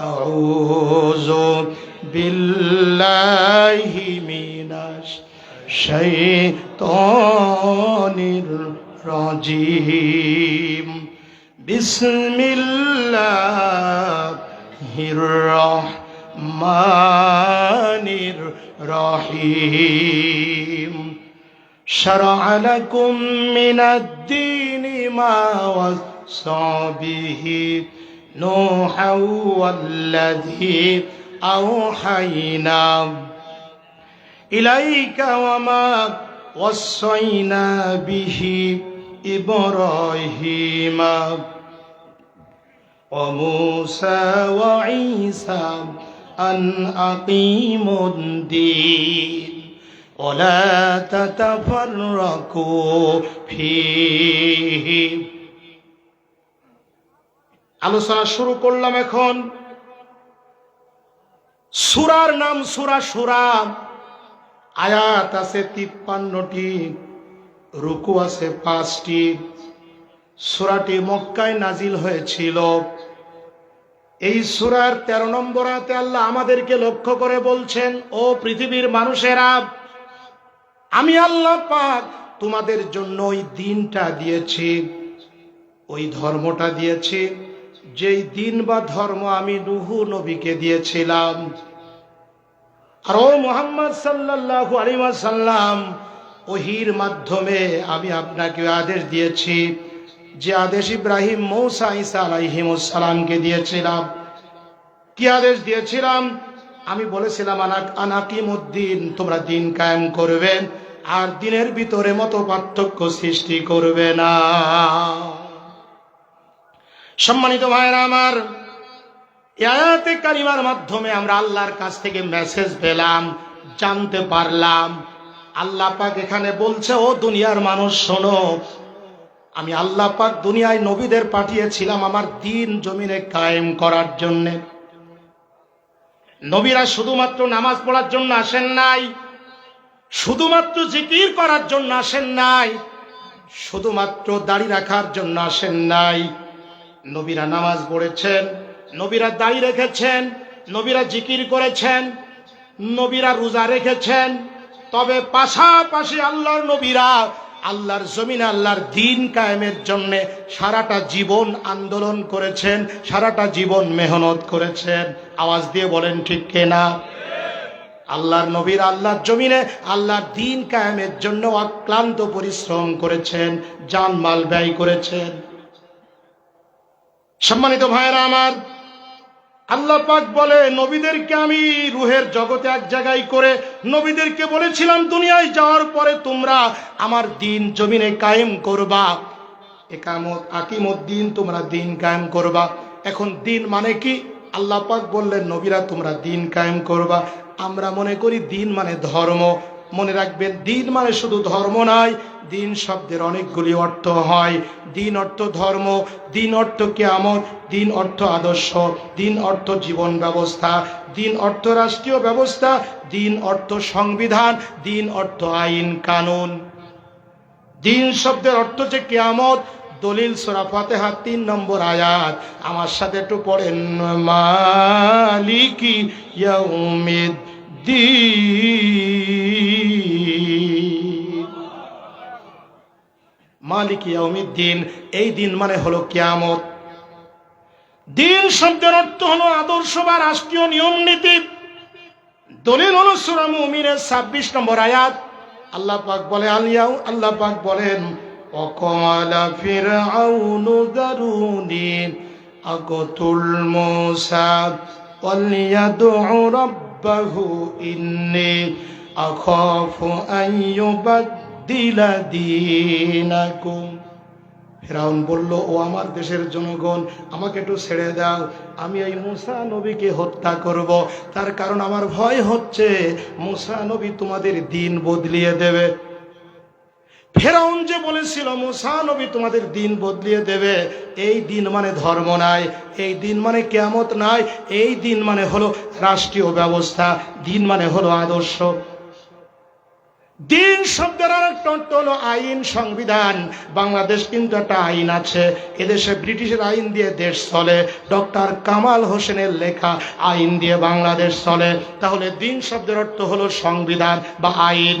أعوذ بالله من الشيطان الرجيم بسم الله الرحمن الرحيم شرع لكم من الدين ما وصى به نوحا والذي أوحينا إليك وما وصينا به إبراهيم وموسى وعيسى أن أقيموا الدين ولا تتفرقوا فيه আলোচনা শুরু করলাম এখন। সুরার নাম সুরা সুরা। আয়াত আছে তিপ্পান্নটি, রুকু আছে পাঁচটি। সুরাটি মক্কায় নাজিল হয়েছিল। এই সুরার তেরো নম্বর আয়াতে আল্লাহ আমাদেরকে লক্ষ্য করে বলছেন, ও পৃথিবীর মানুষেরা, আমি আল্লাহ পাক তোমাদের জন্য ওই দিনটা দিয়েছি, ওই ধর্মটা দিয়েছি যেই দিন বা ধর্ম আমি নুহু নবীকে দিয়েছিলাম। আর ও মোহাম্মদ আলাইহি ওয়াসাল্লাম ওহির মাধ্যমে আমি আপনাকে আদেশ দিয়েছি যে আদেশ ইব্রাহিম মৌসা ঈসা আলাইহিমুস সালামকে দিয়েছিলাম। কি আদেশ দিয়েছিলাম? আমি বলেছিলাম আনাক আনাকিমুদ্দিন, তোমরা দিন কায়েম করবে, আর দিনের ভিতরে মতো পার্থক্য সৃষ্টি করবে না। সম্মানিত ভাইরা আমার আয়াতে কারিমার মাধ্যমে আমরা আল্লাহর কাছ থেকে মেসেজ পেলাম, জানতে পারলাম। আল্লাহ পাক এখানে বলছে, ও দুনিয়ার মানুষ, শোনো, আমি আল্লাহ পাক দুনিয়ায় নবীদের পাঠিয়েছিলাম আমার দিন জমিনে কায়েম করার জন্যে। নবীরা শুধুমাত্র নামাজ পড়ার জন্য আসেন নাই, শুধুমাত্র জিকির করার জন্য আসেন নাই, শুধুমাত্র দাড়ি রাখার জন্য আসেন নাই। নবীরা নামাজ পড়েছেন, নবীরা দাড়ি রেখেছেন, নবীরা জিকির করেছেন, নবীরা রোজা রেখেছেন। তবে পাশাপাশি আল্লাহর নবীরা আল্লাহর জমিন আল্লাহর দিন কায়েমের জন্য সারাটা জীবন আন্দোলন করেছেন, সারাটা জীবন মেহনত করেছেন। আওয়াজ দিয়ে বলেন, ঠিক কেনা আল্লাহর নবীর আল্লাহর জমিনে আল্লাহর দিন কায়েমের জন্য অক্লান্ত পরিশ্রম করেছেন, জানমাল ব্যয় করেছেন। সম্মানিত ভাইয়েরা আমার, আল্লাহ পাক বলে, নবীদেরকে আমি রুহের জগতে এক জায়গায় করে নবীদেরকে বলেছিলাম, দুনিয়ায় যাওয়ার পরে তোমরা আমার দিন জমিনে কায়েম করবা। একামত, আকিমত দিন তোমরা দিন কায়েম করবা। এখন দিন মানে কি? আল্লাহ পাক বললেন, নবীরা তোমরা দিন কায়েম করবা। আমরা মনে করি দিন মানে ধর্ম। মনে রাখবেন, দিন মানে শুধু ধর্ম নয়, দিন শব্দের অনেকগুলি অর্থ হয়। দিন অর্থ ধর্ম, দিন অর্থ কেয়ামত, দিন অর্থ আদর্শ, দিন অর্থ জীবন ব্যবস্থা, দিন অর্থ রাষ্ট্রীয় ব্যবস্থা, দিন অর্থ সংবিধান, দিন অর্থ আইন কানুন। দিন শব্দের অর্থ যে কেয়ামত, দলিল সোরা ফাতেহা তিন নম্বর আয়াত। আমার সাথে একটু পড়েন, মালিকি ইয়াউমিদ। মালিক ইয়াউমিদ্দিন এই দিন মানে হলো কিয়ামত দিন শব্দের অর্থ হলো আদর্শ বা রাষ্ট্রীয় নিয়ম নীতি দলিল হলো সূরা মুমিনের 26 নম্বর আয়াত আল্লাহ পাক বলে আলিয়াও আল্লাহ পাক বলেন وقال فرعون ذروني أقتل موسى وليدع ربه إني أخاف أن يبدل دينكم ফেরাউন বলল ও আমার দেশের জনগণ আমাকে একটু ছেড়ে দাও আমি এই মুসা নবীকে হত্যা করব তার কারণ আমার ভয় হচ্ছে মুসা নবী তোমাদের দিন বদলিয়ে দেবে ফেরাউন যে বলেছিল, মুসা নবী তোমাদের দিন বদলিয়ে দেবে। এই দিন মানে ধর্ম নাই, এই দিন মানে কেয়ামত নাই, এই দিন মানে হলো রাষ্ট্রীয় ব্যবস্থা, দিন মানে হলো আদর্শ। দিন শব্দের আর একটা অর্থ হলো আইন সংবিধান। বাংলাদেশ কিন্তু একটা আইন আছে, এদেশে ব্রিটিশের আইন দিয়ে দেশ চলে, ডক্টর কামাল হোসেনের লেখা আইন দিয়ে বাংলাদেশ চলে। তাহলে দিন শব্দের অর্থ হলো সংবিধান বা আইন।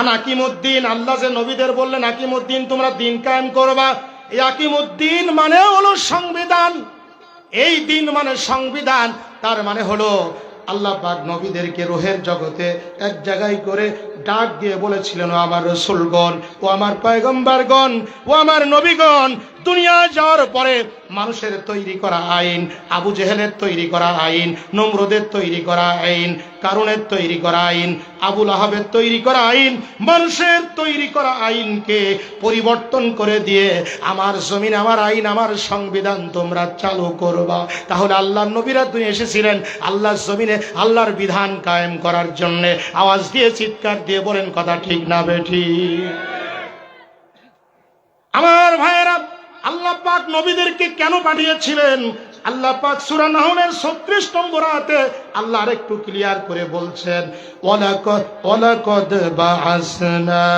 আনাকিমুদ্দিন আল্লাহ যে নবীদের বললেন আকিমুদ্দিন তোমরা দিন কায়েম করবা। এই আকিমুদ্দিন মানে হলো সংবিধান। এই দিন মানে সংবিধান। তার মানে হলো আল্লাহ পাক নবীদেরকে রোহের জগতে এক জায়গায় করে ডাক দিয়ে বলেছিলেন, ও আমার রসুলগণ, ও আমার পায়গম্বারগণ, ও আমার নবীগণ দুনিয়া যাওয়ার পরে মানুষের তৈরি করা আইন, আবু জেহেলের তৈরি করা আইন, নমরুদের তৈরি করা আইন কারণের তৈরি করা আইন আবুল আহাবের তৈরি করা আইন, মানুষের তৈরি করা আইনকে পরিবর্তন করে দিয়ে আমার জমিন, আমার আইন, আমার সংবিধান তোমরা চালু করবা। তাহলে আল্লাহ নবীরা তুমি এসেছিলেন, আল্লাহর জমিনে আল্লাহর বিধান কায়েম করার জন্য আওয়াজ দিয়ে চিৎকার দিয়ে বলেন, কথা ঠিক না বেঠি আমার ভাইয়েরা আল্লাহ পাক নবীদেরকে কেন পাঠিয়েছিলেন? আল্লাহ পাক সূরা নাহলের 36 নম্বর আয়াতে আল্লাহ আরেকটু ক্লিয়ার করে বলছেন, ওয়ালাকাদ ওয়ালাকাদ বাআসনা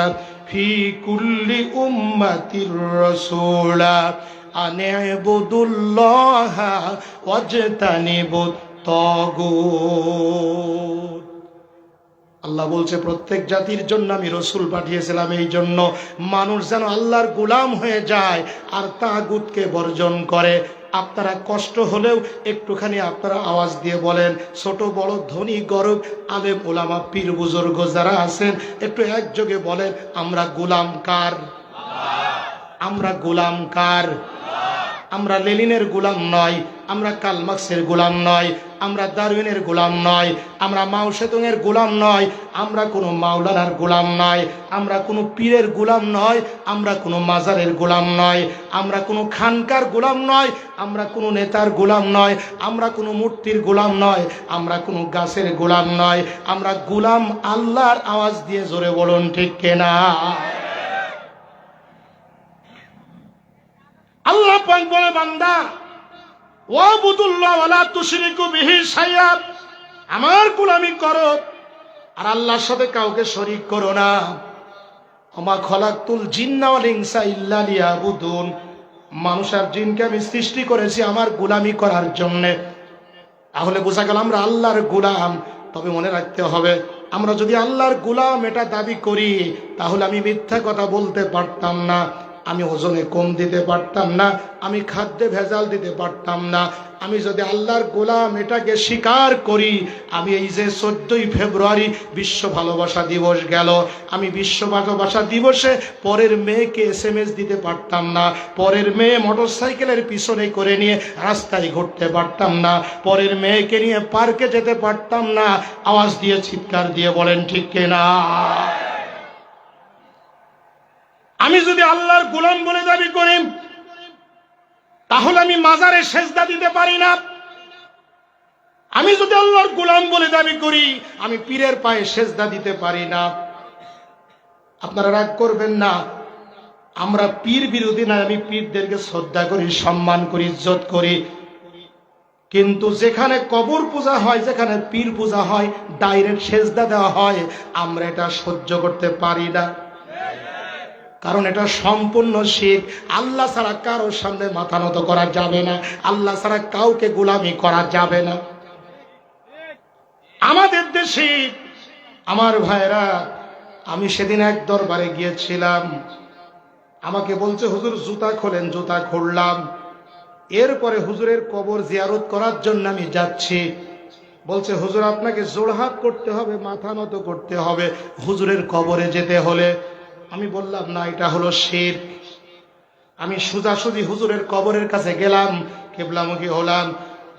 ফি কুল্লি উম্মাতির রাসূলা আন ইবুদুল্লাহা ওয়াজতানিবুত তাগুত। আল্লাহ বলছে, প্রত্যেক জাতির জন্য আমি রসুল পাঠিয়েছিলাম এই জন্য। মানুষ যেন আল্লাহর গুলাম হয়ে যায় আর তাগুতকে বর্জন করে। আপনারা কষ্ট হলেও একটুখানি আপনারা আওয়াজ দিয়ে বলেন, ছোট, বড়, ধনী, গরব, আলেম, ওলামা, পীর, বুজুর্গ যারা আছেন, একটু একযোগে বলেন, আমরা গোলাম কার? আমরা গোলাম কার? আমরা লেলিনের গোলাম নয়, আমরা কালমাক্সের গোলাম নয় আমরা দারুইনের গোলাম নয়, আমরা মাও সেতুংয়ের গোলাম নয়, আমরা কোনো মাওলানার গোলাম নয়, আমরা কোনো পীরের গোলাম নয়, আমরা কোনো মাজারের গোলাম নয়, আমরা কোনো খানকার গোলাম নয়, আমরা কোনো নেতার গোলাম নয়, আমরা কোনো মূর্তির গোলাম নয়, আমরা কোনো গাছের গোলাম নয়, আমরা গোলাম আল্লাহর আওয়াজ দিয়ে জোরে বলুন ঠিক কেনা? আল্লাহ পাক বলে বান্দা আমার গোলামি করো, আর আল্লাহর সাথে কাউকে শরিক করো না। আমা খলাকতুল জিন্না ওয়াল ইনসা ইল্লা মানুষ আর জিনকে আমি সৃষ্টি করেছি আমার গোলামি করার জন্য। তাহলে বোঝা গেল আমরা আল্লাহর গুলাম। তবে মনে রাখতে হবে, আমরা যদি আল্লাহর গুলাম এটা দাবি করি, তাহলে আমি মিথ্যা কথা বলতে পারতাম না। আমি ওজনে কম দিতে পারতাম না, আমি খাদ্যে ভেজাল দিতে পারতাম না। আমি যদি আল্লাহর গোলাম এটাকে স্বীকার করি, আমি এই যে চোদ্দই ফেব্রুয়ারি বিশ্ব ভালোবাসা দিবস গেল। আমি বিশ্ব ভালোবাসা দিবসে পরের মেয়েকে এস এম এস দিতে পারতাম না, পরের মেয়ে মোটর সাইকেলের পিছনে করে নিয়ে রাস্তায় ঘুরতে পারতাম না, পরের মেয়েকে নিয়ে পার্কে যেতে পারতাম না। আওয়াজ দিয়ে চিৎকার দিয়ে বলেন, ঠিক কিনা? যদি আল্লাহর গোলাম বলে দাবি করি, তাহলে আমি মাজারে সেজদা দিতে পারি না। আমি যদি আল্লাহর গোলাম বলে দাবি করি, আমি পীরের পায়ে সেজদা দিতে পারি না। আপনারা রাগ করবেন না। আমরা পীর বিরোধী না আমি পীরদেরকে শ্রদ্ধা করি, সম্মান করি, ইজ্জত করি। কিন্তু যেখানে কবর পূজা হয়, যেখানে পীর পূজা হয় ডাইরেক্ট সেজদা দেওয়া হয়, আমরা এটা সহ্য করতে পারি না। কারণ এটা সম্পূর্ণ শিখ আল্লাহ ছাড়া কারোর সামনে মাথা নত করা যাবে না। আল্লাহ ছাড়া কাউকে গোলামি করা যাবে না। আমাদের দেশে, আমার ভাইরা আমি সেদিন এক দরবারে গিয়েছিলাম। আমাকে বলছে, হুজুর, জুতা খোলেন, জুতা খুললাম। এরপরে হুজুরের কবর জিয়ারত করার জন্য আমি যাচ্ছি। বলছে, হুজুর, আপনাকে জোড়হাত করতে হবে, মাথা নত করতে হবে। হুজুরের কবরে যেতে হলে আমি বললাম, না, এটা হলো শের। আমি সোজাসুজি হুজুরের কবরের কাছে গেলাম, কেবলামুখী হলাম।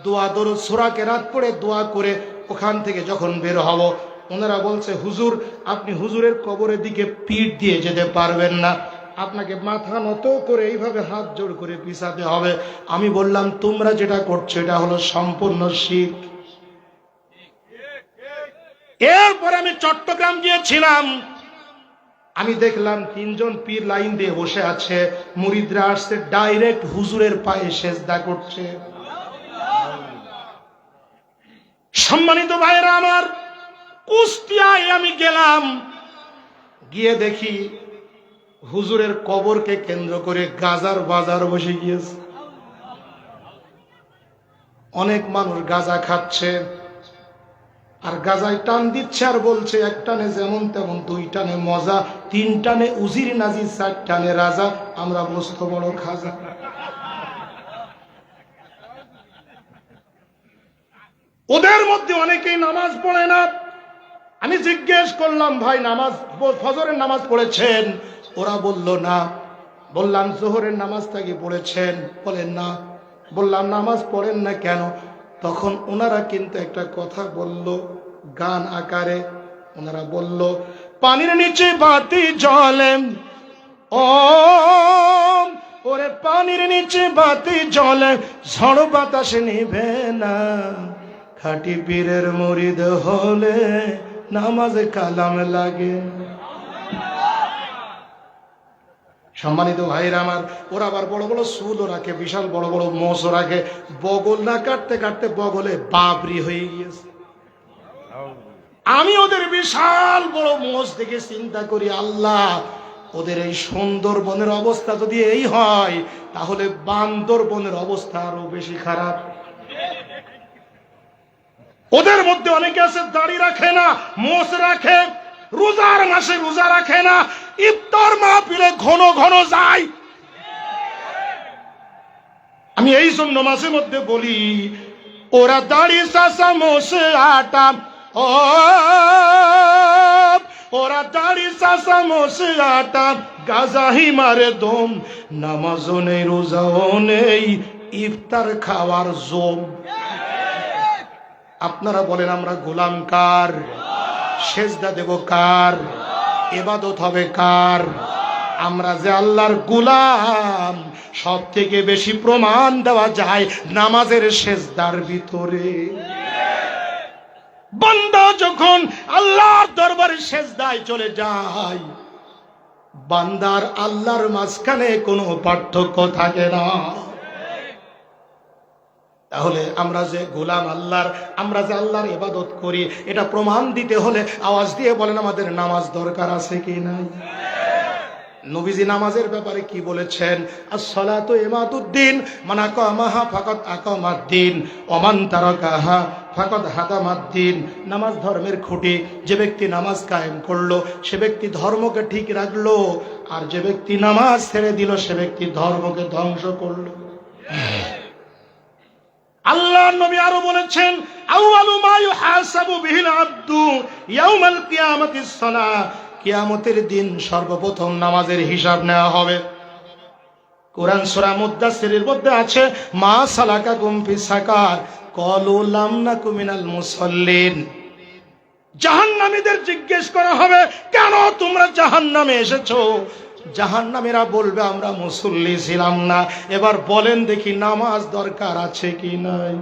দোয়া, দরুদ সুরাকে রাত পড়ে দোয়া করে ওখান থেকে যখন বের হব, ওনারা বলছে, হুজুর, আপনি হুজুরের কবরের দিকে পিঠ দিয়ে যেতে পারবেন না। আপনাকে মাথা নত করে এইভাবে হাত জোড় করে পিছাতে হবে। আমি বললাম, তোমরা যেটা করছ, এটা হলো সম্পূর্ণ শিখ এরপর আমি চট্টগ্রাম গিয়েছিলাম। আমি দেখলাম তিনজন পীর লাইন দিয়ে বসে আছে। মুরিদরা আসছে, ডাইরেক্ট হুজুরের পায়ে সেজদা করছে। সম্মানিত ভাইরা আমার, কুস্তিয়ায় আমি গেলাম। গিয়ে দেখি হুজুরের কবরকে কেন্দ্র করে গাজার বাজার বসে গিয়েছে। অনেক মানুষ গাজা খাচ্ছে। আর গাজায় টান দিচ্ছে আর বলছে, এক টানে যেমন তেমন, দুই টানে মজা, তিন টানে উজির নাজির, চার টানে রাজা, আমরা মস্ত বড় খাজা। ওদের মধ্যে অনেকেই নামাজ পড়ে না। আমি জিজ্ঞেস করলাম, ভাই, নামাজ ফজরের নামাজ পড়েছেন? ওরা বলল, না। বললাম, জোহরের নামাজটা কি পড়েছেন? বলেন না। বললাম, নামাজ পড়েন না কেন? তখন ওনারা কিন্তু একটা কথা বলল গান আকারে। ওনারা বলল, পানির নিচে বাতি জলে ওরে পানির নিচে বাতি জলে ঝড় বাতাসে নিবে না। খাটি পীরের মরিদ হলে নামাজে কালাম লাগে। সম্মানিত ভাইরা আমার, ওরা আবার বড় বড় চুলও রাখে, বিশাল বড় বড় মোষও রাখে। বগল না কাটতে কাটতে বগলে বাবরি হয়ে গিয়েছে। আমি ওদের বিশাল বড় মোষ দেখে চিন্তা করি, আল্লাহ, ওদের এই সুন্দরবনের অবস্থা যদি এই হয়, তাহলে বান্দরবনের অবস্থা আরও বেশি খারাপ। ওদের মধ্যে অনেকে আছে, দাড়ি রাখে না, মোষ রাখে। রোজার মাসে রোজা রাখে না, ইফতার মাহফিলে ঘন ঘন যায়। আমি এই জন্য মাঝে মধ্যে বলি, ওরা দাড়ি চাষা মোষে আটা ওরা দাড়ি চাষা মোষে আটা গাজাহি মারে দম, নামাজও নেই, রোজাও নেই, ইফতার খাওয়ার জম। আপনারা বলেন আমরা গোলাম কার? সেজদা দেব কার? এবাদত হবে কার? আমরা যে আল্লাহর গুলাম সব থেকে বেশি প্রমাণ দেওয়া যায় নামাজের সেজদার ভিতরে। বান্দা যখন আল্লাহর দরবারে সেজদায় চলে যায়, বান্দার আল্লাহর মাঝখানে কোনো পার্থক্য থাকে না। তাহলে আমরা যে গোলাম আল্লাহর, আমরা যে আল্লাহর ইবাদত করি, এটা প্রমাণ দিতে হলে আওয়াজ দিয়ে বলেন আমাদের নামাজ দরকার আছে কি নাই? নবীজি নামাজের ব্যাপারে কি বলেছেন? আসসালাতু ইমাদুদ্দিন মানা কামাহা ফাকাত আকামাদ্দিন, ওমান তারাকাহা ফাকাত হাদামাদ্দিন নামাজ ধর্মের খুঁটি, যে ব্যক্তি নামাজ কায়েম করল, সে ব্যক্তি ধর্মকে ঠিক রাখল, আর যে ব্যক্তি নামাজ ছেড়ে দিল, সে ব্যক্তি ধর্মকে ধ্বংস করল। আল্লাহ নবী আরও বলেছেন, আউয়ালু মা ইউহাসাবু বিহিল আব্দু ইয়াউমাল কিয়ামাতিস সালাহ কিয়ামতের দিন সর্বপ্রথম নামাজের হিসাব নেওয়া হবে। কোরআন সূরা মুদাসসিরের মধ্যে আছে, মা সালাকা কুমফি সাকার কলু লাম নাকু মিনাল মুসাল্লিন। জাহান্নামীদের জিজ্ঞেস করা হবে, কেন তোমরা জাহান্নামে এসেছ? জাহান্নামীরা বলবে আমরা মুসল্লি ছিলাম না। এবার বলেন দেখি নামাজ দরকার আছে কি নাই।